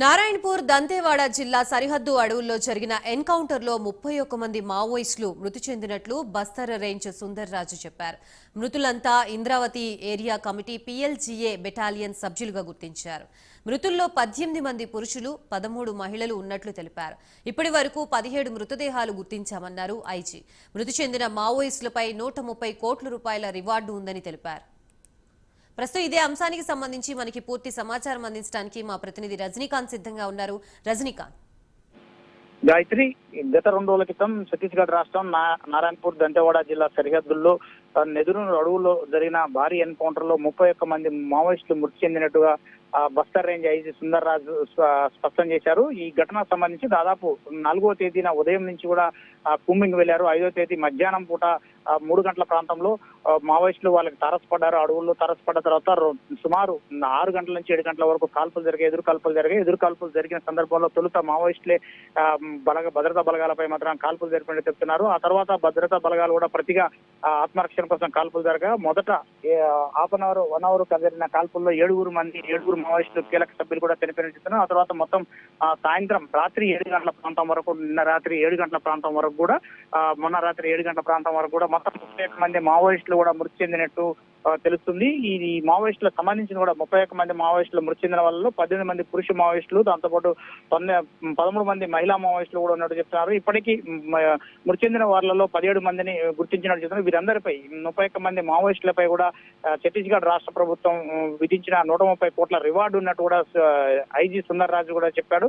నారాయణపూర్ దంతేవాడ జిల్లా సరిహద్దు అడవుల్లో జరిగిన ఎన్కౌంటర్లో ముప్పై ఒక్క మంది మావోయిస్టులు మృతి చెందినట్లు బస్తర్ రేంజ్ సుందర్ రాజు చెప్పారు. మృతులంతా Indravati area committee PLGA battalion సభ్యులుగా గుర్తించారు. మృతుల్లో పద్దెనిమిది మంది పురుషులు పదమూడు మహిళలు ఉన్నట్లు తెలిపారు. ఇప్పటి వరకు పదిహేడు మృతదేహాలు గుర్తించామన్నారు ఐజీ. మృతి చెందిన మావోయిస్టులపై నూట ముప్పై కోట్ల రూపాయల రివార్డు ఉందని తెలిపారు. ప్రస్తుతం ఇదే అంశానికి సంబంధించి మనకి పూర్తి సమాచారం అందించడానికి మా ప్రతినిధి రజనీకాంత్ సిద్ధంగా ఉన్నారు. రజనీకాంత్. గాయత్రి గత రెండు రోజుల క్రితం ఛత్తీస్గఢ్ రాష్ట్రం నా- నారాయణపూర్ దంతెవాడ జిల్లా సరిహద్దుల్లో నెదురు అడవుల్లో జరిగిన భారీ ఎన్కౌంటర్లో ముప్పై ఒక్క మంది మావోయిస్టులు మృతి చెందినట్టుగా బస్తర్ రేంజ్ ఐజీ సుందర్ రాజు స్పష్టం చేశారు. ఈ ఘటనకు సంబంధించి దాదాపు నాలుగో తేదీన ఉదయం నుంచి కూడా ఆ, కూంబింగ్ వెళ్ళారు ఐదో తేదీ మధ్యాహ్నం పూట మూడు గంటల ప్రాంతంలో మావోయిస్టులు వాళ్ళకి తారసపడ్డారు. అడవుల్లో తారసపడ్డ తర్వాత సుమారు ఆరు గంటల నుంచి ఏడు గంటల వరకు కాల్పులు జరిగాయి. ఎదురు కాల్పులు జరిగాయి. ఎదురు కాల్పులు జరిగిన సందర్భంలో తొలుత మావోయిస్టులే ఆ, భద్రత బలగాలపై మాత్రం కాల్పులు జరిపినట్టు చెప్తున్నారు. ఆ తర్వాత భద్రతా బలగాలు కూడా ప్రతిగా ఆత్మరక్షణ కోసం కాల్పులు జరగా మొదట half an hour one hour జరిగిన కాల్పుల్లో ఏడుగురు మంది ఏడుగురు మావోయిస్టులు కీలక సభ్యులు కూడా చనిపోయినట్టు చెప్తున్నారు. ఆ తర్వాత మొత్తం సాయంత్రం రాత్రి ఏడు గంటల ప్రాంతం వరకు నిన్న రాత్రి ఏడు గంటల ప్రాంతం వరకు కూడా మొన్న రాత్రి ఏడు గంటల ప్రాంతం వరకు కూడా మొత్తం ముప్పై మంది మావోయిస్టులు కూడా మృతి చెందినట్టు తెలుస్తుంది. ఈ మావోయిస్టులకు సంబంధించిన కూడా ముప్పై ఒక్క మంది మావోయిస్టులు మృతి చెందిన వాళ్ళలో పద్దెనిమిది మంది పురుష మావోయిస్టులు దాంతోపాటు తొమ్మిది పదమూడు మంది మహిళా మావోయిస్టులు కూడా ఉన్నట్టు చెప్తున్నారు. ఇప్పటికీ మృతి చెందిన వాళ్ళలో పదిహేడు మందిని గుర్తించినట్టు చెప్తున్నారు. వీరందరిపై ముప్పై ఒక్క మంది మావోయిస్టులపై కూడా ఛత్తీస్గఢ్ రాష్ట్ర ప్రభుత్వం విధించిన నూట ముప్పై కోట్ల రివార్డు ఉన్నట్టు కూడా ఐజీ సుందర్ రాజు కూడా చెప్పాడు.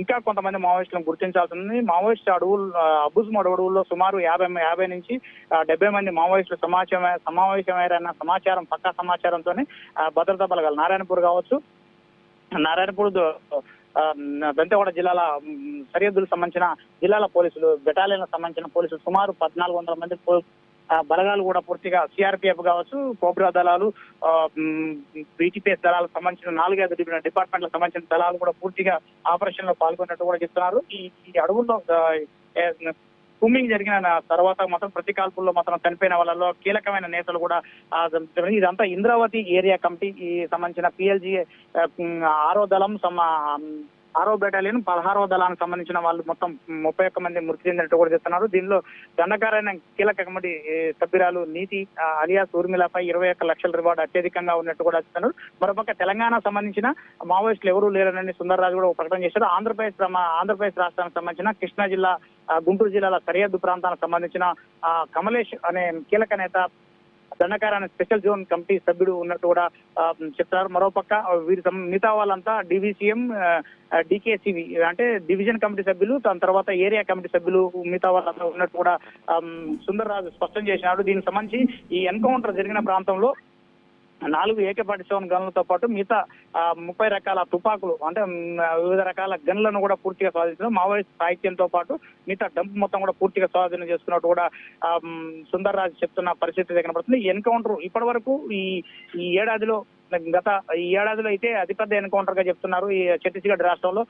ఇంకా కొంతమంది మావోయిస్టులను గుర్తించాల్సి ఉంది. మావోయిస్ట్ అడవులు అబుజ్మ అడవుల్లో సుమారు యాభై యాభై నుంచి డెబ్బై మంది మావోయిస్టులు సమాచారం సమావేశమయ్యారన్న సమాచారం పక్కా సమాచారంతోనే భద్రతా బలగాలు. నారాయణపూర్ కావచ్చు నారాయణపూర్ బెంతగూడ జిల్లాల సరిహద్దులకు సంబంధించిన జిల్లాల పోలీసులు బెటాలియన్ సంబంధించిన పోలీసులు సుమారు పద్నాలుగు వందల మంది ఆ, బలగాలు కూడా పూర్తిగా సిఆర్పిఎఫ్ కావచ్చు కోబ్రా దళాలు బీటీపీఎస్ దళాలకు సంబంధించిన నాలుగైదు డి- డిపార్ట్మెంట్లకు సంబంధించిన దళాలు కూడా పూర్తిగా ఆపరేషన్లో పాల్గొన్నట్టు కూడా చెప్తున్నారు. ఈ అడవుల్లో ఆ, స్విమ్మింగ్ జరిగిన తర్వాత మాత్రం ప్రతి కాల్పుల్లో మాత్రం చనిపోయిన వాళ్ళలో కీలకమైన నేతలు కూడా ఇదంతా ఇంద్రావతి ఏరియా కమిటీ సంబంధించిన పిఎల్జీ ఆరో దళం ఆరో బెటాలియన్ పదహారో దళానికి సంబంధించిన వాళ్ళు మొత్తం ముప్పై ఒక్క మంది మృతి చెందినట్టు కూడా చెప్తున్నారు. దీనిలో దండకారైన కీలక కమిటీ సభ్యురాలు నీతి అలియాస్ ఊర్మిళపై ఇరవై ఒక్క లక్షల రివార్డు అత్యధికంగా ఉన్నట్టు కూడా చెప్తున్నారు. మరోపక్క తెలంగాణ సంబంధించిన మావోయిస్టులు ఎవరూ లేరనని సుందర్రాజు కూడా ఒక ప్రకటన చేశారు. ఆంధ్రప్రదేశ్ ఆంధ్రప్రదేశ్ రాష్ట్రానికి సంబంధించిన కృష్ణా జిల్లా గుంటూరు జిల్లాల సరిహద్దు ప్రాంతానికి సంబంధించిన ఆ, కమలేష్ అనే కీలక నేత దండకారాన్ని స్పెషల్ జోన్ కమిటీ సభ్యుడు ఉన్నట్టు కూడా చెప్తారు. మరోపక్క వీరి సం- మిగతా వాళ్ళంతా డివిసిఎం డికేసివి అంటే డివిజన్ కమిటీ సభ్యులు దాని తర్వాత ఏరియా కమిటీ సభ్యులు మిగతా వాళ్ళంతా ఉన్నట్టు కూడా సుందర్ రాజు స్పష్టం చేసినాడు. దీనికి సంబంధించి ఈ ఎన్కౌంటర్ జరిగిన ప్రాంతంలో నాలుగు ఏకే సెవెన్ గన్లతో పాటు మిగతా ముప్పై రకాల తుపాకులు అంటే వివిధ రకాల గన్లను కూడా పూర్తిగా స్వాధీనం మావోయిస్ట్ సాహిత్యంతో పాటు మిగతా డంప్ మొత్తం కూడా పూర్తిగా స్వాధీనం చేసుకున్నట్టు కూడా సుందర్ రాజు చెప్తున్న పరిస్థితి కనబడుతుంది ఎన్కౌంటర్ ఇప్పటి వరకు ఈ ఈ ఏడాదిలో గత ఈ ఏడాదిలో అయితే అతిపెద్ద ఎన్కౌంటర్గా చెప్తున్నారు ఈ ఛత్తీస్గఢ్ రాష్ట్రంలో.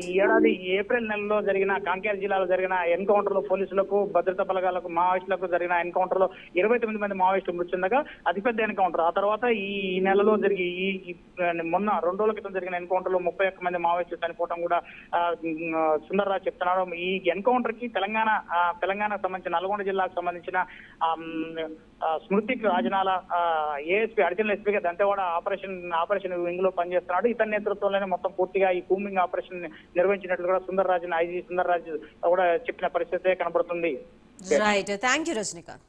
ఈ ఏడాది ఏప్రిల్ నెలలో జరిగిన కాంకేర్ జిల్లాలో జరిగిన ఎన్కౌంటర్లో పోలీసులకు భద్రతా బలగాలకు మావోయిస్టులకు జరిగిన ఎన్కౌంటర్లో ఇరవై తొమ్మిది మంది మావోయిస్టులు మృతి చెందగా అతిపెద్ద ఎన్కౌంటర్. ఆ తర్వాత ఈ నెలలో జరిగి ఈ మొన్న రెండు రోజుల క్రితం జరిగిన ఎన్కౌంటర్లో ముప్పై ఒక్క మంది మావోయిస్టులు చనిపోవడం కూడా ఆ, ఉమ్, సుందర్ రాజ్ చెప్తున్నారు. ఈ ఎన్కౌంటర్కి తెలంగాణ తెలంగాణకు సంబంధించిన నల్గొండ జిల్లాకు సంబంధించిన స్మృతికి రాజనాల ఏఎస్పీ అడిషనల్ ఎస్పీగా దంతేవాడ ఆపరేషన్ ఆపరేషన్ వింగ్లో పనిచేస్తున్నాడు. ఇతని నేతృత్వంలోనే మొత్తం పూర్తిగా ఈ కూమింగ్ ఆపరేషన్ నిర్వహించినట్లు కూడా సుందర్ రాజు ఐజీ సుందర్ రాజు కూడా చెప్పిన పరిస్థితే కనబడుతుంది. Right thank you Rajinikanth